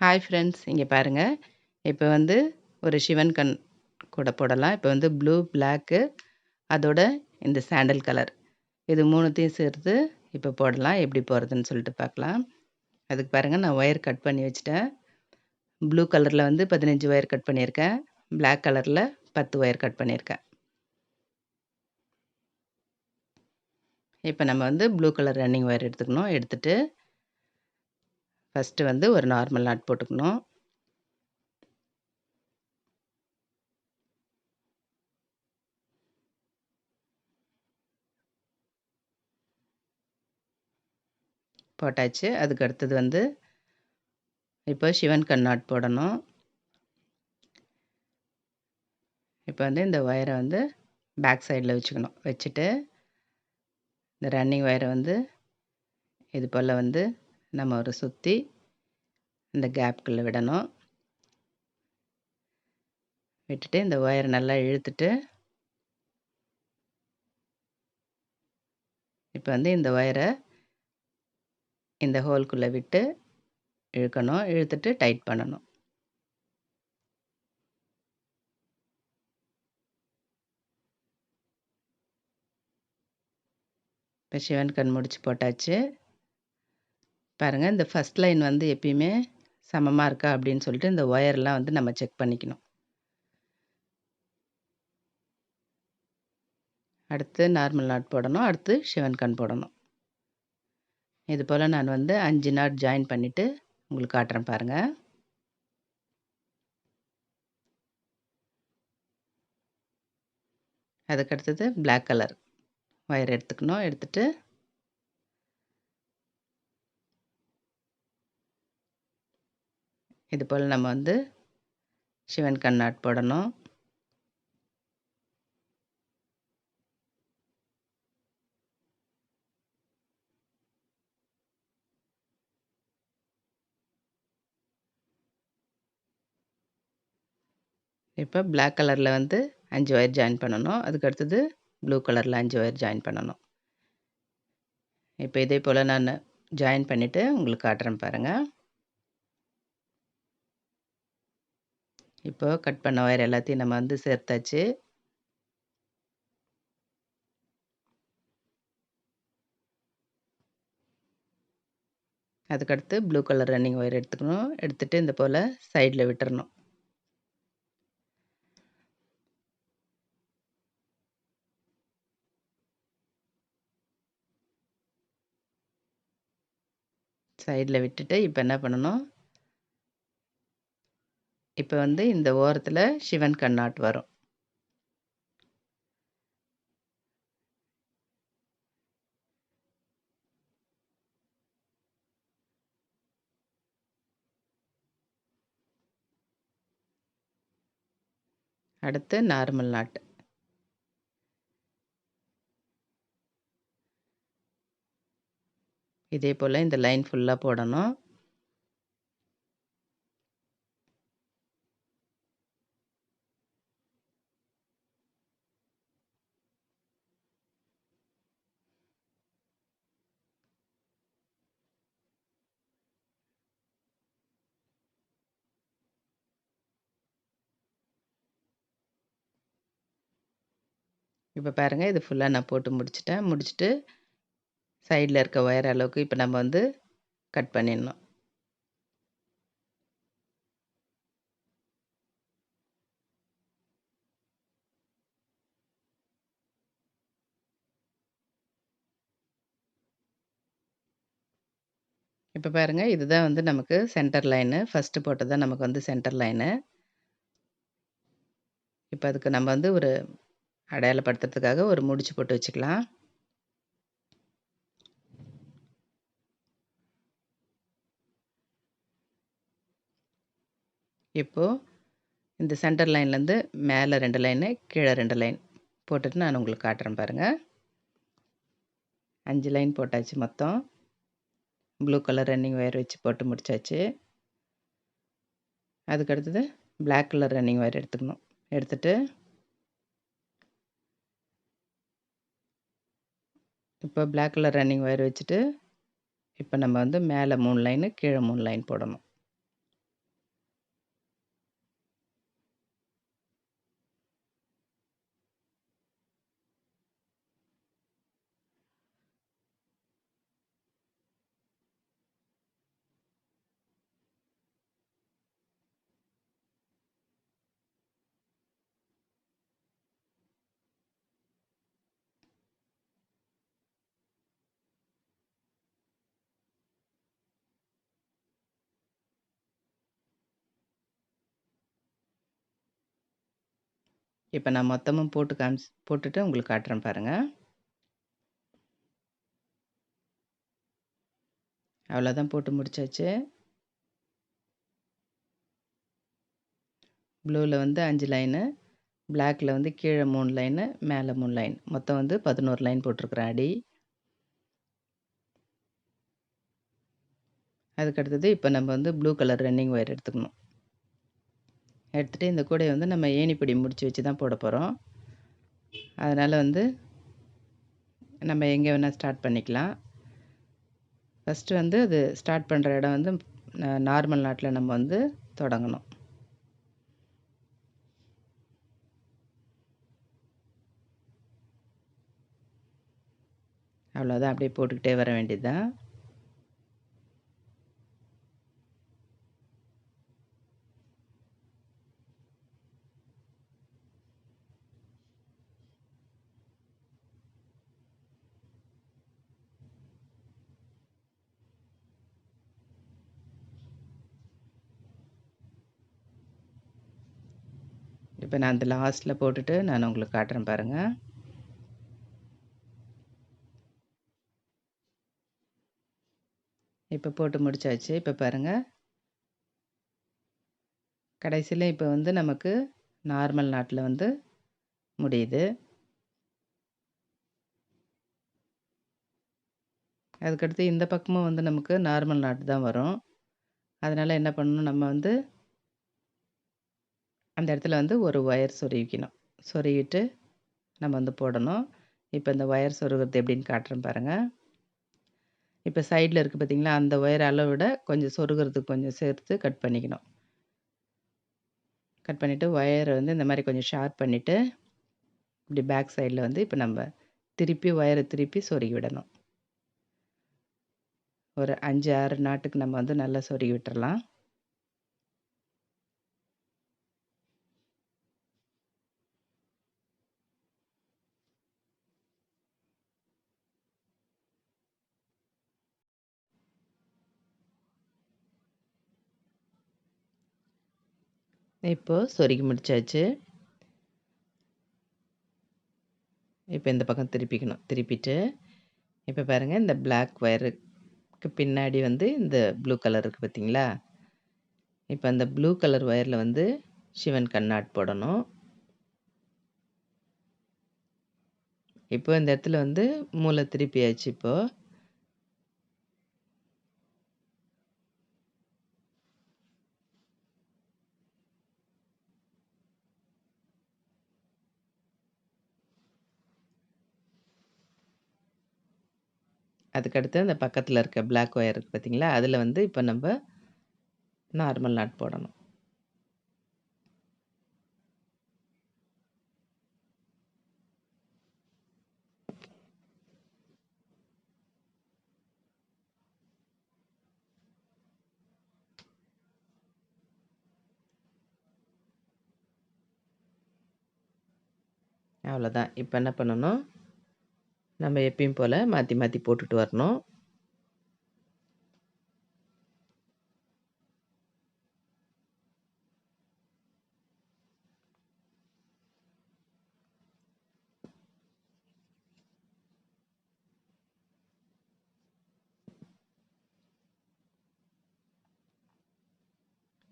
Hi friends இங்கே பாருங்கள் இப்போ வந்து ஒரு சிவன் கண் கூட போடலாம். இப்போ வந்து ப்ளூ பிளாக்கு அதோட இந்த சாண்டல் கலர் இது மூணுத்தையும் சேர்த்து இப்போ போடலாம். எப்படி போடுறதுன்னு சொல்லிட்டு பார்க்கலாம். அதுக்கு பாருங்கள் நான் ஒயர் கட் பண்ணி வச்சுட்டேன். ப்ளூ கலரில் வந்து பதினஞ்சு ஒயர் கட் பண்ணியிருக்கேன். பிளாக் கலரில் பத்து ஒயர் கட் பண்ணியிருக்கேன். இப்போ நம்ம வந்து ப்ளூ கலர் ரன்னிங் ஒயர் எடுத்துக்கணும். எடுத்துகிட்டு ஃபஸ்ட்டு வந்து ஒரு நார்மல் நாட் போட்டுக்கணும். போட்டாச்சு. அதுக்கு அடுத்தது வந்து இப்போ சிவன் கண் நாட் போடணும். இப்போ வந்து இந்த ஒயரை வந்து பேக் சைடில் வச்சுக்கணும். வச்சுட்டு இந்த ரன்னிங் ஒயரை வந்து இது போல் வந்து நம்ம ஒரு சுற்றி இந்த கேப்புக்குள்ளே விடணும். விட்டுட்டு இந்த ஒயரை நல்லா இழுத்துட்டு இப்போ வந்து இந்த ஒயரை இந்த ஹோல்குள்ளே விட்டு இழுக்கணும் இழுத்துட்டு டைட் பண்ணணும். இப்போ சிவன் கண் முடிச்சு போட்டாச்சு. பாருங்கள் இந்த ஃபஸ்ட் லைன் வந்து எப்பயுமே சமமாக இருக்கா அப்படின்னு சொல்லிட்டு இந்த ஒயர்லாம் வந்து நம்ம செக் பண்ணிக்கணும். அடுத்து நார்மல் நாட் போடணும் அடுத்து சிவன் கண் போடணும். இது போல் நான் வந்து அஞ்சு நாட் ஜாயின் பண்ணிவிட்டு உங்களுக்கு காட்டுறேன் பாருங்கள் அதுக்கடுத்தது பிளாக் கலர் ஒயர் எடுத்துக்கணும் எடுத்துகிட்டு இது போல் நம்ம வந்து சிவன் கண்ணாட் போடணும் இப்போ பிளாக் கலரில் வந்து அஞ்சு ஒயர் ஜாயின் பண்ணணும். அதுக்கு அடுத்தது ப்ளூ கலரில் அஞ்சு ஒயர் ஜாயின் பண்ணணும். இப்போ இதே போல் நான் ஜாயின் பண்ணிவிட்டு உங்களுக்கு காட்டுறேன் பாருங்கள் இப்போ கட் பண்ண ஒயர் எல்லாத்தையும் நம்ம வந்து சேர்த்தாச்சு. அதுக்கடுத்து ப்ளூ கலர் ரன்னிங் ஒயர் எடுத்துக்கணும். எடுத்துகிட்டு இந்த போல் சைடில் விட்டுறணும். சைடில் விட்டுட்டு இப்போ என்ன பண்ணணும்? இப்போ வந்து இந்த ஓரத்தில் சிவன் கண்ணாட் வரும். அடுத்து நார்மல் நாட்டு. இதே போல் இந்த லைன் ஃபுல்லாக போடணும். இப்போ பாருங்கள் இது ஃபுல்லாக நான் போட்டு முடிச்சிட்டேன். முடிச்சுட்டு சைடில் இருக்க ஒயர் அளவுக்கு இப்போ நம்ம வந்து கட் பண்ணிடணும். இப்போ பாருங்கள் இதுதான் வந்து நமக்கு சென்டர் லைனு ஃபஸ்ட்டு போட்டது தான் நமக்கு வந்து சென்டர் லைனு இப்போ அதுக்கு நம்ம வந்து ஒரு அடையாளப்படுத்துறதுக்காக ஒரு முடிச்சு போட்டு வச்சுக்கலாம். இப்போது இந்த சென்டர் லைன்லேருந்து மேலே ரெண்டு லைனு கீழே ரெண்டு லைன் போட்டுட்டு நான் உங்களுக்கு காட்டுறேன் பாருங்கள் அஞ்சு லைன் போட்டாச்சு மொத்தம். ப்ளூ கலர் ரன்னிங் ஒயர் வச்சு போட்டு முடித்தாச்சு அதுக்கடுத்தது பிளாக் கலர் ரன்னிங் ஒயர் எடுத்துக்கணும். எடுத்துகிட்டு இப்போ பிளாக் கலர் ரன்னிங் ஒயர் வச்சுட்டு இப்போ நம்ம வந்து மேலே மூணு லைனு கீழே மூணு லைன் போடணும். இப்போ நான் மொத்தமும் போட்டு காமிச்சு போட்டுட்டு உங்களுக்கு காட்டுறேன் பாருங்கள் அவ்வளோதான் போட்டு முடிச்சாச்சு. ப்ளூவில் வந்து அஞ்சு லைனு பிளாக்கில் வந்து கீழே மூணு லைனு மேலே மூணு லைன் மொத்தம் வந்து பதினோரு லைன் போட்டிருக்குறேன் அடி. அதுக்கடுத்தது இப்போ நம்ம வந்து ப்ளூ கலர் ரன்னிங் ஒயர் எடுத்துக்கணும். எடுத்துகிட்டு இந்த கூடையை வந்து நம்ம ஏணிப்படி முடிச்சு வச்சு தான் போட போகிறோம் அதனால் வந்து நம்ம எங்கே வேணால் ஸ்டார்ட் பண்ணிக்கலாம். ஃபஸ்ட்டு வந்து அது ஸ்டார்ட் பண்ணுற இடம் வந்து நார்மல் நாட்டில் நம்ம வந்து தொடங்கணும். அவ்வளோதான் அப்படியே போட்டுக்கிட்டே வர வேண்டியது இப்போ நான் அந்த லாஸ்ட்டில் போட்டுட்டு நான் உங்களுக்கு காட்டுறேன் பாருங்கள் இப்போ போட்டு முடிச்சாச்சு. இப்போ பாருங்கள் கடைசியில் இப்போ வந்து நமக்கு நார்மல் நாட்டில் வந்து முடியுது. அதுக்கடுத்து இந்த பக்கமும் வந்து நமக்கு நார்மல் நாட்டு தான் வரும். அதனால் என்ன பண்ணணும்? நம்ம வந்து அந்த இடத்துல வந்து ஒரு ஒயர் சொருவிக்கணும் சொருவிட்டு நம்ம வந்து போடணும். இப்போ இந்த ஒயர் சொருகிறது எப்படின்னு காட்டுறேன் பாருங்கள் இப்போ சைடில் இருக்குது பார்த்திங்களா அந்த ஒயர் அளவிட கொஞ்சம் சொருகிறதுக்கு கொஞ்சம் சேர்த்து கட் பண்ணிக்கணும். கட் பண்ணிவிட்டு ஒயரை வந்து இந்த மாதிரி கொஞ்சம் ஷார்ப் பண்ணிவிட்டு இப்படி பேக் சைடில் வந்து இப்போ நம்ம திருப்பி ஒயரை திருப்பி சொருகி விடணும். ஒரு அஞ்சு ஆறு நாட்டுக்கு நம்ம வந்து நல்லா சொருகி விட்டுறலாம். இப்போது சொருகி முடிச்சாச்சு. இப்போ இந்த பக்கம் திருப்பிக்கணும். திருப்பிட்டு இப்போ பாருங்கள் இந்த பிளாக் ஒயருக்கு பின்னாடி வந்து இந்த ப்ளூ கலர் இருக்குது பார்த்தீங்களா? இப்போ அந்த ப்ளூ கலர் ஒயரில் வந்து சிவன் கண்ணாட் போடணும். இப்போ இந்த இடத்துல வந்து மூளை திருப்பியாச்சு இப்போது அதுக்கடுத்து அந்த பக்கத்தில் இருக்க பிளாக் ஒயர் இருக்குது பார்த்தீங்களா அதில் வந்து இப்போ நம்ம நார்மல் நாட் போடணும். அவ்வளோதான் இப்போ என்ன பண்ணணும்? நம்ம எப்பயும் போல் மாற்றி மாற்றி போட்டுட்டு வரணும்.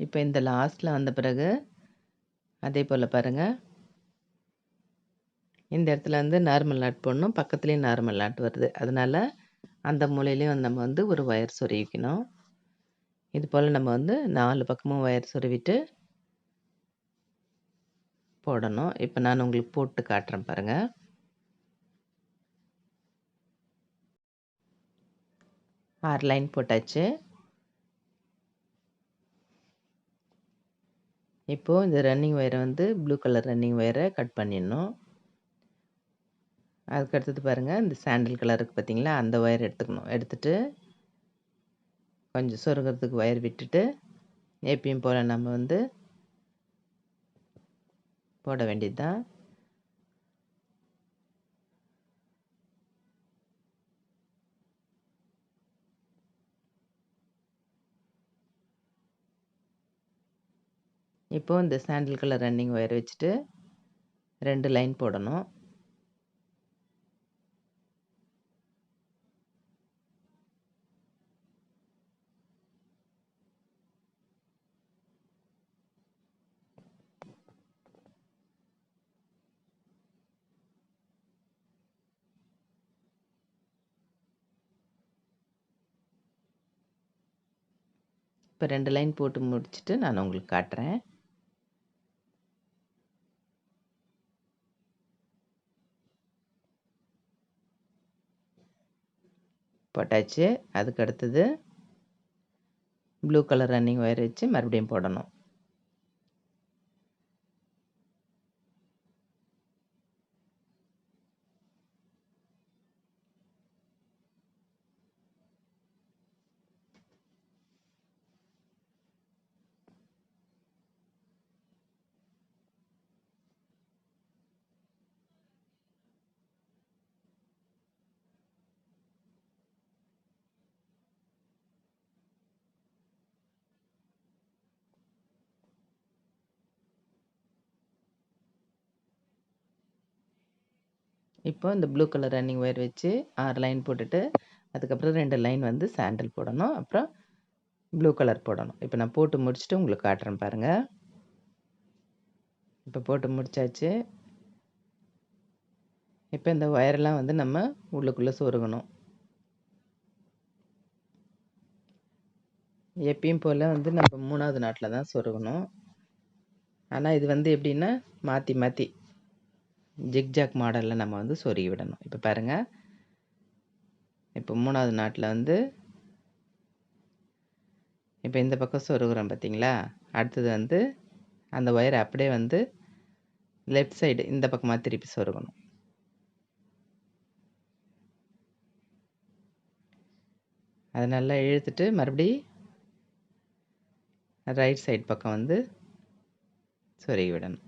இப்போ இந்த லாஸ்ட்டில் வந்த பிறகு அதே போல் பாருங்கள் இந்த இடத்துல வந்து நார்மல் நாட் போடணும். பக்கத்துலேயும் நார்மல் நாட் வருது. அதனால் அந்த மூலையிலையும் நம்ம வந்து ஒரு ஒயர் சொருவிக்கணும் இது போல் நம்ம வந்து நாலு பக்கமும் ஒயர் சொருவிட்டு போடணும். இப்போ நான் உங்களுக்கு போட்டு காட்டுறேன் பாருங்கள் ஆறு லைன் போட்டாச்சு. இப்போது இந்த ரன்னிங் ஒயரை வந்து ப்ளூ கலர் ரன்னிங் ஒயரை கட் பண்ணிடணும். அதுக்கு அடுத்தது பாருங்கள் இந்த சாண்டில் கலர் இருக்குது பார்த்தீங்களா அந்த ஒயர் எடுத்துக்கணும். எடுத்துட்டு கொஞ்சம் சொருகிறதுக்கு ஒயர் விட்டுட்டு எப்பயும் போல் நம்ம வந்து போட வேண்டியது தான் இப்போது இந்த சாண்டில் கலர் ரன்னிங் ஒயர் வச்சுட்டு ரெண்டு லைன் போடணும். இப்போ ரெண்டு லைன் போட்டு முடிச்சுட்டு நான் உங்களுக்கு காட்டுறேன். போட்டாச்சு. அதுக்கு அடுத்தது ப்ளூ கலர் ரன்னிங் ஒயர் வச்சு மறுபடியும் போடணும். இப்போ இந்த ப்ளூ கலர் ரன்னிங் ஒயர் வச்சு ஆறு லைன் போட்டுட்டு அதுக்கப்புறம் ரெண்டு லைன் வந்து சாண்டில் போடணும். அப்புறம் ப்ளூ கலர் போடணும். இப்போ நான் போட்டு முடிச்சுட்டு உங்களுக்கு காட்டுறேன் பாருங்கள் இப்போ போட்டு முடிச்சாச்சு. இப்போ இந்த ஒயரெல்லாம் வந்து நம்ம உள்ளுக்குள்ளே சொருகணும். எப்பயும் போல் வந்து நம்ம மூணாவது நாட்டில் தான் சொருகணும். ஆனால் இது வந்து எப்படின்னா மாற்றி மாற்றி ஜிக்ஜாக் மாடலில் நம்ம வந்து சொருகி விடணும். இப்போ பாருங்கள் இப்போ மூணாவது நாட்டில் வந்து இப்போ இந்த பக்கம் சொருகிறோம் பார்த்தீங்களா அடுத்தது வந்து அந்த ஒயரை அப்படியே வந்து லெஃப்ட் சைடு இந்த பக்கமாக திருப்பி சொருகணும். அதை நல்லா இழுத்துட்டு மறுபடி ரைட் சைடு பக்கம் வந்து சொருகி விடணும்.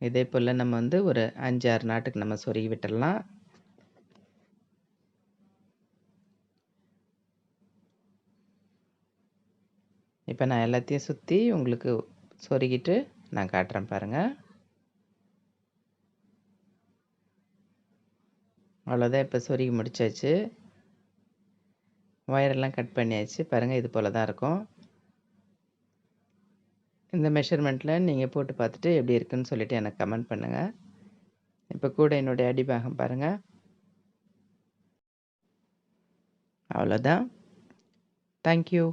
இதே போல் நம்ம வந்து ஒரு அஞ்சு ஆறு நாட்டுக்கு நம்ம சொருகி விட்டுடலாம் இப்போ நான் எல்லாத்தையும் சுற்றி உங்களுக்கு சொருகிட்டு நான் காட்டுறேன் பாருங்கள் அவ்வளோதான் இப்போ சொருகி முடிச்சாச்சு. ஒயரெல்லாம் கட் பண்ணியாச்சு. பாருங்கள் இது போல் தான் இருக்கும். இந்த மெஷர்மெண்ட்டில் நீங்கள் போட்டு பார்த்துட்டு எப்படி இருக்குன்னு சொல்லிவிட்டு எனக்கு கமெண்ட் பண்ணுங்கள் இப்போ கூட என்னுடைய அடிபாகம் பாருங்கள் அவ்வளோதான் தேங்க்யூ